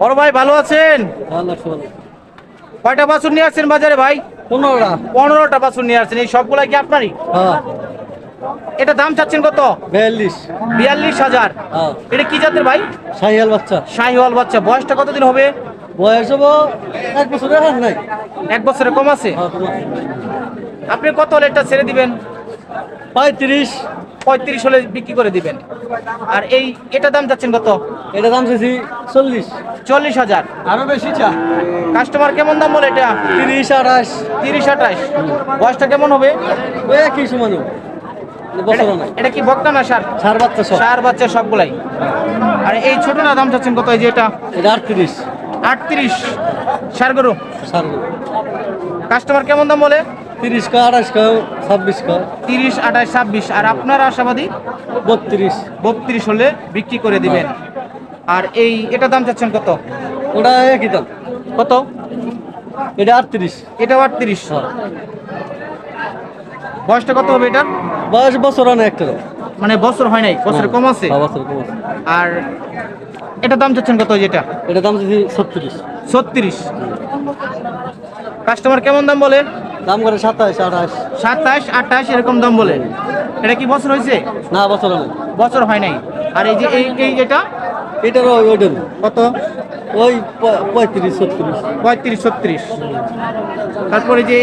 বড় ভাই ভালো আছেন? কয়টা বাছুর নিয়ে আসছেন বাজারে ভাই? পনেরোটা। পনেরোটা বাছুর নিয়ে আসছেন। এই সবগুলা কি আপনারই? হ্যাঁ। এটা দাম চাচ্ছেন কত? বিয়াল্লিশ। বিয়াল্লিশ হাজার। হ্যাঁ। এটা কি জাতের ভাই? সাহিয়াল বাচ্চা। শাহিওয়াল বাচ্চা। বয়সটা কতদিন হবে? বয়স হব এক বছরের হাত নাই। এক বছরে কম আছে? হ্যাঁ, আপনি কত হলে এটা ছেড়ে দিবেন? পঁয়ত্রিশ। পঁয়ত্রিশ হলে বিক্রি করে দিবেন। আর এই এটা দাম চাচ্ছেন কত? এটা দাম চাইছি চল্লিশ। চল্লিশ হাজার। আরও বেশি চা। কাস্টমার কেমন দাম বলে এটা? তিরিশ আঠাশ। তিরিশ আঠাশ। বয়সটা কেমন হবে? একই সমান এটা- কি বক্তা না সার? সার বাচ্চা সার বাচ্চা সবগুলাই। আর এই ছোট না দাম চাচ্ছেন কত? এই যে এটা? এটা আটত্রিশ। আটত্রিশ। সার গরু? সার কাস্টমার কেমন দাম বলে? তিরিশ কা আঠাশ কা ছাব্বিশ কা। তিরিশ আঠাশ ছাব্বিশ। আর আপনার আশাবাদী? বত্রিশ। বত্রিশ হলে বিক্রি করে দিবেন। আর এই এটা দাম চাচ্ছেন কত? ওটা একই দাম। কত? এটা আটত্রিশ। এটাও আটত্রিশ। হ্যাঁ। বয়সটা কত হবে এটা বয়স বছর অনেক একটা। মানে বছর হয় নাই বছর কম আছে? হ্যাঁ, বছর কম আছে। আর এটা দাম চাচ্ছেন কত যেটা? এটা দাম চাইছি ছত্রিশ। ছত্রিশ। কাস্টমার কেমন দাম বলে? দাম করে সাতাশ আঠাশ। সাতাশ আঠাশ এরকম দাম বলে। এটা কি বছর হয়েছে? না বছর অনেক বছর হয় নাই। আর এই যে এই এই যেটা? এটারও ওইটার। কত? ওই পঁয়ত্রিশ ছত্রিশ। পঁয়ত্রিশ ছত্রিশ। তারপরে যে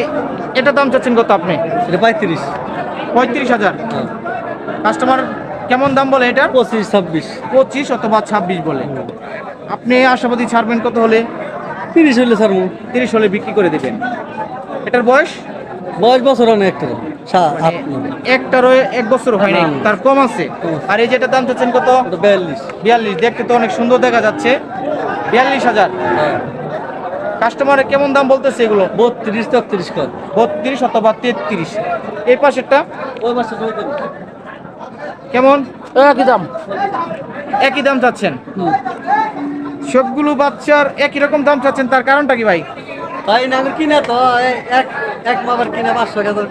এটা দাম চাচ্ছেন কত আপনি? এটা পঁয়ত্রিশ। পঁয়ত্রিশ হাজার। হ্যাঁ। কাস্টমার কেমন দাম বলে এটা পঁচিশ ছাব্বিশ। পঁচিশ অথবা ছাব্বিশ বলে। আপনি আশাবাদী ছাড়বেন কত হলে? তিরিশ হইলে স্যার মু তিরিশ হলে বিক্রি করে দেবেন। এটার বয়স? বয়স বছর অনেক মানে। একটারও এক বছর হয় নাই না, না। তার কম আছে। আর এই যেটা দাম চাচ্ছেন কত? বিয়াল্লিশ। বিয়াল্লিশ দেখতে তো অনেক সুন্দর দেখা যাচ্ছে। বিয়াল্লিশ হাজার। হ্যাঁ। কাস্টমারে কেমন দাম বলতেছে এগুলো? বত্রিশ তেত্রিশ কর। বত্রিশ অথবা তেত্রিশ। এই পাশেরটা? ওই মাসে কেমন? একই দাম। একই দাম চাচ্ছেন? সবগুলো বাচ্চার একই রকম দাম চাচ্ছেন তার কারণটা কি ভাই? তাই না আমি কিনা তো এক এক মাবার কিনা পাঁচশো টাকা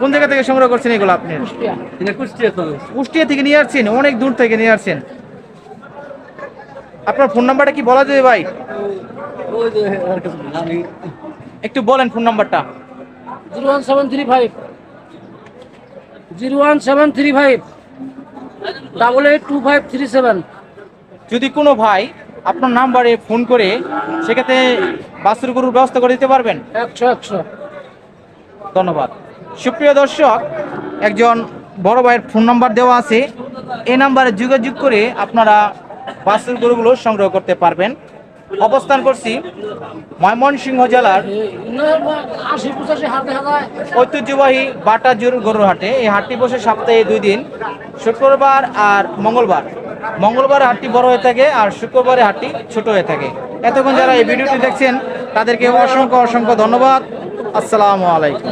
কোন জায়গা থেকে সংগ্রহ করছেন এগুলো আপনি? কুষ্টিয়া। তো। কুষ্টিয়া থেকে নিয়ে আসছেন অনেক দূর থেকে নিয়ে আসছেন। আপনার ফোন নাম্বারটা কি বলা যাবে ভাই? ওই যে আর কিছু না, আমি একটু বলেন ফোন নাম্বারটা। Zero one seven three five. Zero one seven three five. Double eight two five three seven. যদি কোনো ভাই আপনার নাম্বারে ফোন করে সেক্ষেত্রে বাসের গরুর ব্যবস্থা করে দিতে পারবেন? একশো একশো। ধন্যবাদ। সুপ্রিয় দর্শক একজন বড় ভাইয়ের ফোন নাম্বার দেওয়া আছে। এই নাম্বারে যোগাযোগ করে আপনারা বাসের গরুগুলো সংগ্রহ করতে পারবেন। অবস্থান করছি ময়মনসিংহ জেলার ঐতিহ্যবাহী বাটাজুর গরুর হাটে। এই হাটটি বসে সপ্তাহে দুই দিন শুক্রবার আর মঙ্গলবার। মঙ্গলবার হাটটি বড় হয়ে থাকে আর শুক্রবারে হাটটি ছোট হয়ে থাকে। এতক্ষণ যারা এই ভিডিওটি দেখছেন, তাদেরকে অসংখ্য অসংখ্য ধন্যবাদ। আসসালামু আলাইকুম।